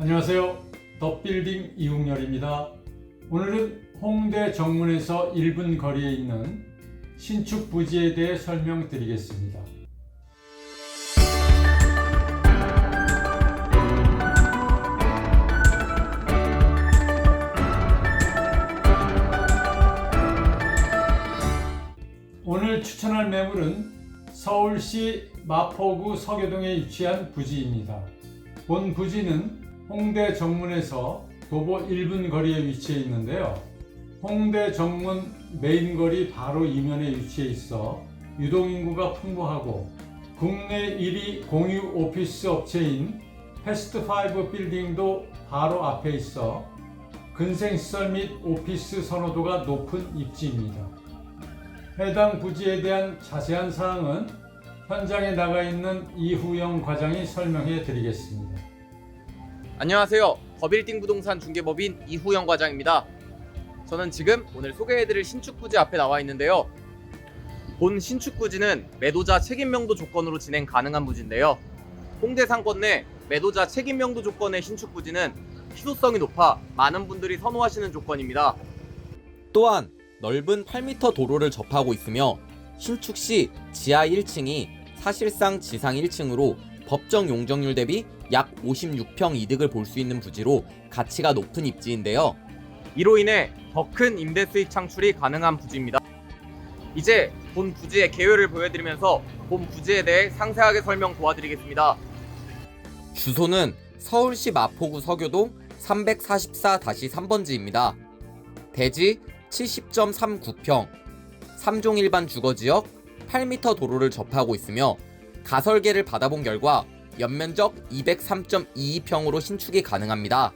안녕하세요. 덧빌딩 이웅열입니다. 오늘은 홍대 정문에서 1분 거리에 있는 신축 부지에 대해 설명드리겠습니다. 오늘 추천할 매물은 서울시 마포구 서교동에 위치한 부지입니다. 본 부지는 홍대 정문에서 도보 1분 거리에 위치해 있는데요. 홍대 정문 메인 거리 바로 이면에 위치해 있어 유동인구가 풍부하고 국내 1위 공유 오피스 업체인 패스트5 빌딩도 바로 앞에 있어 근생시설 및 오피스 선호도가 높은 입지입니다. 해당 부지에 대한 자세한 사항은 현장에 나가 있는 이후영 과장이 설명해 드리겠습니다. 안녕하세요. 더빌딩 부동산 중개법인 이후영 과장입니다. 저는 지금 오늘 소개해드릴 신축부지 앞에 나와 있는데요. 본 신축부지는 매도자 책임명도 조건으로 진행 가능한 부지인데요. 홍대 상권 내 매도자 책임명도 조건의 신축부지는 희소성이 높아 많은 분들이 선호하시는 조건입니다. 또한 넓은 8m 도로를 접하고 있으며 신축 시 지하 1층이 사실상 지상 1층으로 법정 용적률 대비 약 56평 이득을 볼 수 있는 부지로 가치가 높은 입지인데요. 이로 인해 더 큰 임대 수익 창출이 가능한 부지입니다. 이제 본 부지의 개요를 보여드리면서 본 부지에 대해 상세하게 설명 도와드리겠습니다. 주소는 서울시 마포구 서교동 344-3번지입니다. 대지 70.39평, 3종 일반 주거지역 8m 도로를 접하고 있으며 가설계를 받아본 결과 연면적 203.22평으로 신축이 가능합니다.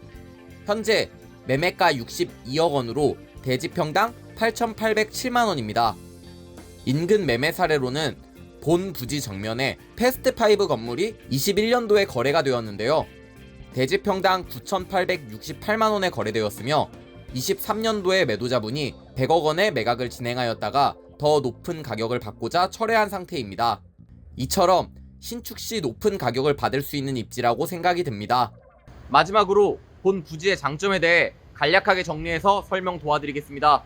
현재 매매가 62억 원으로 대지평당 8,807만 원입니다. 인근 매매 사례로는 본 부지 정면에 패스트5 건물이 21년도에 거래가 되었는데요. 대지평당 9,868만 원에 거래되었으며 23년도에 매도자분이 100억 원의 매각을 진행하였다가 더 높은 가격을 받고자 철회한 상태입니다. 이처럼 신축 시 높은 가격을 받을 수 있는 입지라고 생각이 듭니다. 마지막으로 본 부지의 장점에 대해 간략하게 정리해서 설명 도와드리겠습니다.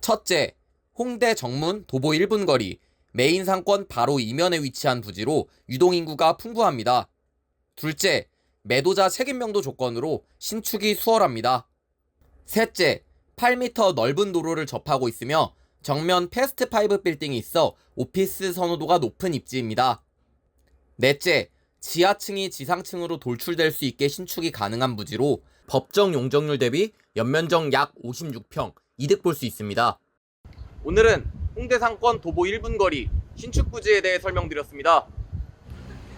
첫째, 홍대 정문 도보 1분 거리, 메인 상권 바로 이면에 위치한 부지로 유동인구가 풍부합니다. 둘째, 매도자 책임명도 조건으로 신축이 수월합니다. 셋째, 8m 넓은 도로를 접하고 있으며 정면 패스트5 빌딩이 있어 오피스 선호도가 높은 입지입니다. 넷째, 지하층이 지상층으로 돌출될 수 있게 신축이 가능한 부지로 법정 용적률 대비 연면적 약 56평 이득 볼 수 있습니다. 오늘은 홍대 상권 도보 1분 거리 신축 부지에 대해 설명드렸습니다.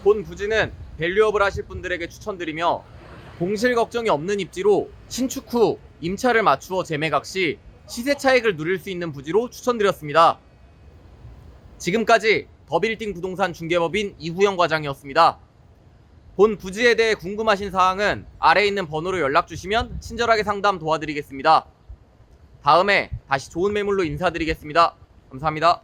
본 부지는 밸류업을 하실 분들에게 추천드리며 공실 걱정이 없는 입지로 신축 후 임차를 맞추어 재매각 시 시세 차익을 누릴 수 있는 부지로 추천드렸습니다. 지금까지 더빌딩 부동산 중개법인 이후영 과장이었습니다. 본 부지에 대해 궁금하신 사항은 아래에 있는 번호로 연락 주시면 친절하게 상담 도와드리겠습니다. 다음에 다시 좋은 매물로 인사드리겠습니다. 감사합니다.